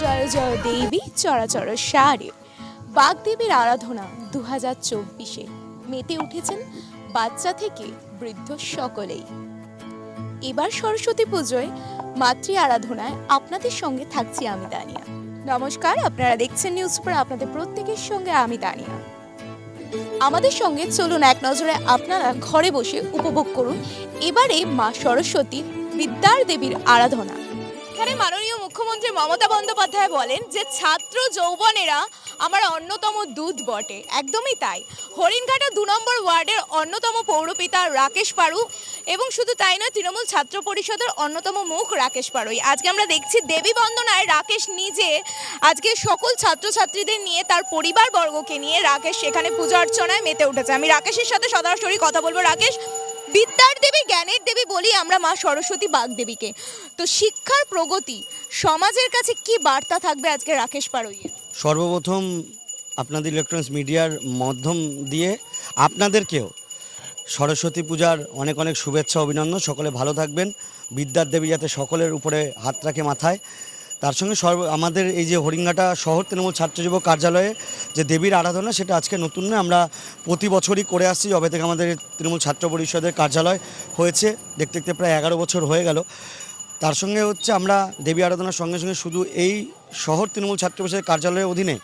জয় জয় দেবী চরাচর সারে। বাগদেবীর আরাধনা দু হাজার চব্বিশে। মেতে উঠেছেন বাচ্চা থেকে বৃদ্ধ সকলেই। এবার সরস্বতী পুজোয় মাতৃ আরাধনায় আপনাদের সঙ্গে থাকছি আমি দানিয়া। নমস্কার, আপনারা দেখছেন নিউজ আপনাদের প্রত্যেকের সঙ্গে আমি দানিয়া। আমাদের সঙ্গে চলুন এক নজরে আপনারা ঘরে বসে উপভোগ করুন। এবারে মা সরস্বতী বিদ্যার দেবীর আরাধনা। এখানে মাননীয় মুখ্যমন্ত্রী মমতা বন্দ্যোপাধ্যায় বলেন যে ছাত্র যৌবনেরা আমার অন্যতম দুধ বটে। একদমই তাই। হরিণঘাটা দু নম্বর ওয়ার্ডের অন্যতম পৌরপিতা রাকেশ পাড়ু এবং শুধু তাই নয়, তৃণমূল ছাত্র পরিষদের অন্যতম মুখ রাকেশ পারুই। আজকে আমরা দেখছি দেবী বন্দনায় রাকেশ নিজে আজকে সকল ছাত্রছাত্রীদের নিয়ে তার পরিবারবর্গকে নিয়ে রাকেশ সেখানে পূজা অর্চনায় মেতে উঠেছে। আমি রাকেশের সাথে সরাসরি কথা বলব। রাকেশ বিদ্যার দেবী, জ্ঞানের দেবী বলি আমরা মা সরস্বতী বাগদেবীকে তো শিক্ষার প্রগতি, সমাজের কাছে কি বার্তা থাকবে আজকে রাকেশ পারুইয়ের? সর্বপ্রথম আপনাদের ইলেকট্রনিক্স মিডিয়ার মাধ্যম দিয়ে আপনাদেরকেও সরস্বতী পূজার অনেক অনেক শুভেচ্ছা, অভিনন্দন। সকলে ভালো থাকবেন। বিদ্যার দেবী যাতে সকলের উপরে হাত রাখে মাথায়। তার সঙ্গে সর্ব আমাদের এই যে হরিঙ্গাটা শহর তৃণমূল ছাত্র যুবক কার্যালয়ে যে দেবীর আরাধনা, সেটা আজকে নতুন নয়। আমরা প্রতি বছরই করে আসছি। যবে থেকে আমাদের তৃণমূল ছাত্র পরিষদের কার্যালয় হয়েছে, দেখতে দেখতে প্রায় এগারো বছর হয়ে গেল। তার সঙ্গে হচ্ছে আমরা দেবী আরাধনার সঙ্গে সঙ্গে শুধু এই শহর তৃণমূল ছাত্র পরিষদের কার্যালয়ের অধীনে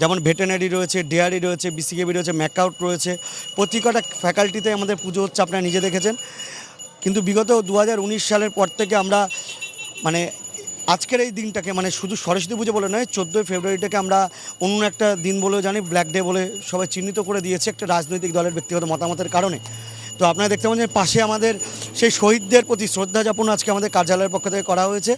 যেমন ভেটেনারি রয়েছে, ডেয়ারি রয়েছে, বিসিকেবি রয়েছে ম্যাকআউট রয়েছে প্রতি কটা ফ্যাকাল্টিতে আমাদের পুজো হচ্ছে, আপনারা নিজে দেখেছেন। কিন্তু বিগত দু হাজার উনিশ সালের পর থেকে আমরা মানে আজকের এই দিনটাকে মানে শুধু সরস্বতী পুজো বলে নয়, চোদ্দোই ফেব্রুয়ারিটাকে আমরা অন্য একটা দিন বলেও জানি ব্ল্যাক ডে বলে সবাই চিহ্নিত করে দিয়েছে একটা রাজনৈতিক দলের ব্যক্তিগত মতামতের কারণে। তো আপনারা দেখতে পাচ্ছেন যে পাশে আমাদের সেই শহীদদের প্রতি শ্রদ্ধা যাপন আজকে আমাদের কার্যালয়ের পক্ষ থেকে করা হয়েছে।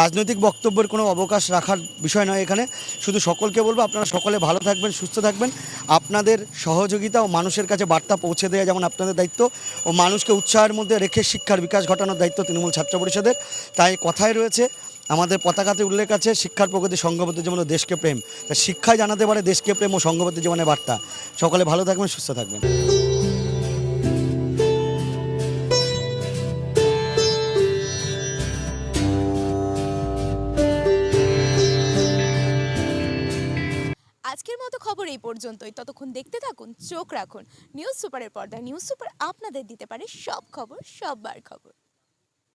রাজনৈতিক বক্তব্যের কোনো অবকাশ রাখার বিষয় নয় এখানে। শুধু সকলকে বলব, আপনারা সকলে ভালো থাকবেন, সুস্থ থাকবেন। আপনাদের সহযোগিতা ও মানুষের কাছে বার্তা পৌঁছে দেওয়া যেমন আপনাদের দায়িত্ব ও মানুষকে উৎসাহের মধ্যে রেখে শিক্ষার বিকাশ ঘটানোর দায়িত্ব তৃণমূল ছাত্র পরিষদের। তাই কথায় রয়েছে আমাদের পতাকাতে উল্লেখ আছে শিক্ষার প্রগতি সংঘবদ্ধ জীবন ও দেশকে প্রেম। তা শিক্ষায় জানাতে পারে দেশকে প্রেম ও সংঘবদ্ধ জীবনের বার্তা। সকলে ভালো থাকবেন, সুস্থ থাকবেন। আজকের মতো খবর এই পর্যন্তই। ততক্ষণ দেখতে থাকুন, চোখ রাখুন। নিউজ সুপারের পর্দায় নিউজ সুপার আপনাদের দিতে পারে সব খবর, সববার খবর।